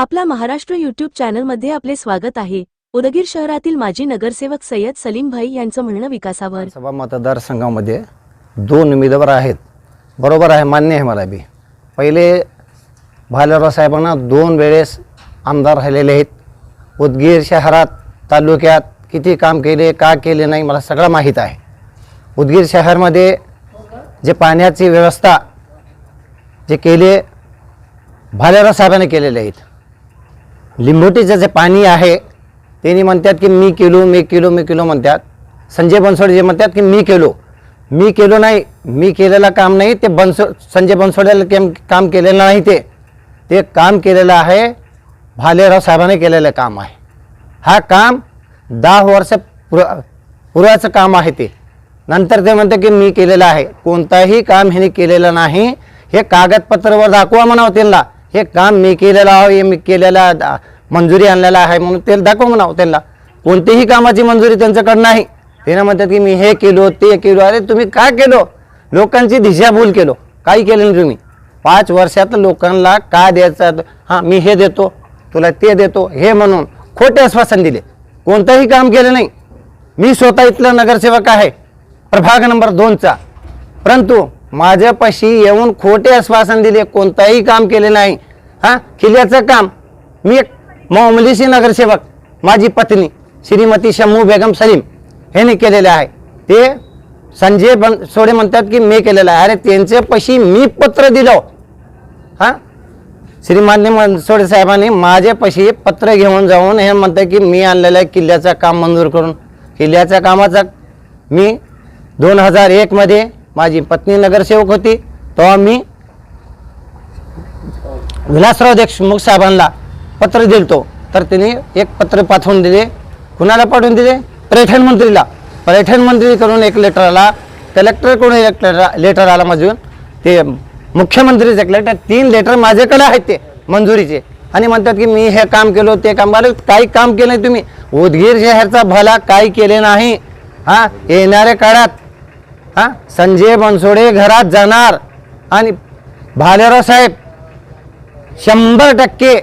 आपला महाराष्ट्र युट्यूब चॅनलमध्ये आपले स्वागत आहे. उदगीर शहरातील माजी नगरसेवक सय्यद सलीम भाई यांचं म्हणणं विकासावर. सभा मतदारसंघामध्ये दोन उमेदवार आहेत. बरोबर आहे मान्य आहे मला बी. पहिले भालेराव साहेबांना दोन वेळेस आमदार राहिलेले आहेत. उदगीर शहरात तालुक्यात किती काम केले का केले नाही मला सगळं माहीत आहे. उदगीर शहरामध्ये जे पाण्याची व्यवस्था जे केले भालेराव साहेबांनी केलेले आहेत. लिंबोटीचं जे पाणी आहे त्यांनी म्हणतात की मी केलो मी केलो मी केलो म्हणतात संजय बनसोडे जे म्हणतात की मी केलो. मी केलो नाही मी केलेलं काम नाही ते बनसो संजय बनसोडेला केम काम केलेलं नाही ते. ते काम केलेलं आहे भालेराव साहेबाने केलेलं काम आहे. हा काम दहा वर्ष पुर पुराचं काम आहे ते. नंतर ते म्हणते की मी केलेलं आहे. कोणताही काम ह्याने केलेलं नाही. हे कागदपत्रावर दाखवा म्हणावं त्यांना. हे काम मी केलेलं आहे हे मी केलेलं मंजुरी आणलेला आहे म्हणून ते दाखवा म्हणावं त्यांना कोणतीही कामाची मंजुरी त्यांच्याकडं नाही. त्यांना म्हणतात की मी हे केलो ते केलो. अरे तुम्ही काय केलो? लोकांची दिशाभूल केलो. काही केलं नाही तुम्ही. पाच वर्षात लोकांना काय द्यायचं? हां मी हे देतो तुला ते देतो हे म्हणून खोटे आश्वासन दिले. कोणतंही काम केलं नाही. मी स्वतः इथलं नगरसेवक आहे. प्रभाग नंबर दोनचा. परंतु माझ्यापाशी येऊन खोटे आश्वासन दिले कोणताही काम केले नाही. हां? किल्ल्याचं काम. मी एक मामुलीशी नगरसेवक माझी पत्नी श्रीमती शम्मू बेगम सलीम ह्याने केलेले आहे. ते संजय बन सोडे म्हणतात की मी केलेलं आहे. अरे त्यांच्यापाशी मी पत्र दिलं. हां? श्रीमान्य मनसोडे साहेबांनी माझ्यापाशी पत्र घेऊन जाऊन हे म्हणतं की मी आणलेलं आहे किल्ल्याचं काम मंजूर करून. किल्ल्याच्या कामाचा मी दोन हजार एकमध्ये माझी पत्नी नगरसेवक होती तेव्हा मी विलासराव देशमुख साहेबांना पत्र दिलतो. तर त्यांनी एक पत्र पाठवून दिले कुणाला पाठवून दिले? पर्यटन मंत्रीला. पर्यटन मंत्रीकडून एक लेटर आला कलेक्टरकडून एक लेटर लेटर आला माझून ते मुख्यमंत्रीचं एक लेटर तीन लेटर माझ्याकडे आहेत ते मंजुरीचे. आणि म्हणतात की मी हे काम केलो ते काम अरे काही काम केलं नाही तुम्ही. उदगीर शहरचा भला काही केले नाही. हां येणाऱ्या काळात हां? संजय बनसोडे घरात जाणार. आणि भालेराव साहेब शंभर टक्के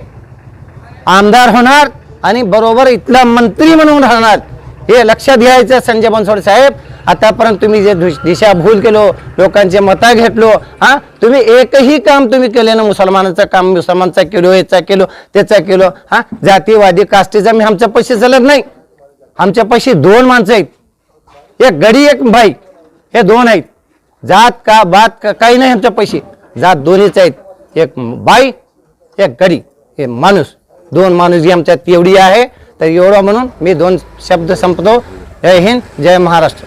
आमदार होणार आणि बरोबर इथला मंत्री म्हणून राहणार. हे लक्षात घ्यायचं संजय बनसोडे साहेब. आतापर्यंत तुम्ही जे दिशाभूल केलो लोकांचे मतं घेतलो हा? तुम्ही एकही काम तुम्ही केले ना मुसलमानाचं काम मुसलमानचा केलो याचा केलो त्याचा केलो हा? जातीवादी कास्टीचा मी आमच्या पैसे चालत नाही. आमच्या पैसे दोन माणसं आहेत. एक गडी एक भाई. हे दोन आहेत. जात का बात का काही नाही आमच्या पैसे. जात दोन्हीच आहेत. एक बाई एक गडी हे माणूस. दोन माणूस ही आमच्यात एवढी आहे तर एवढं म्हणून मी दोन शब्द संपतो. जय हिंद जय महाराष्ट्र.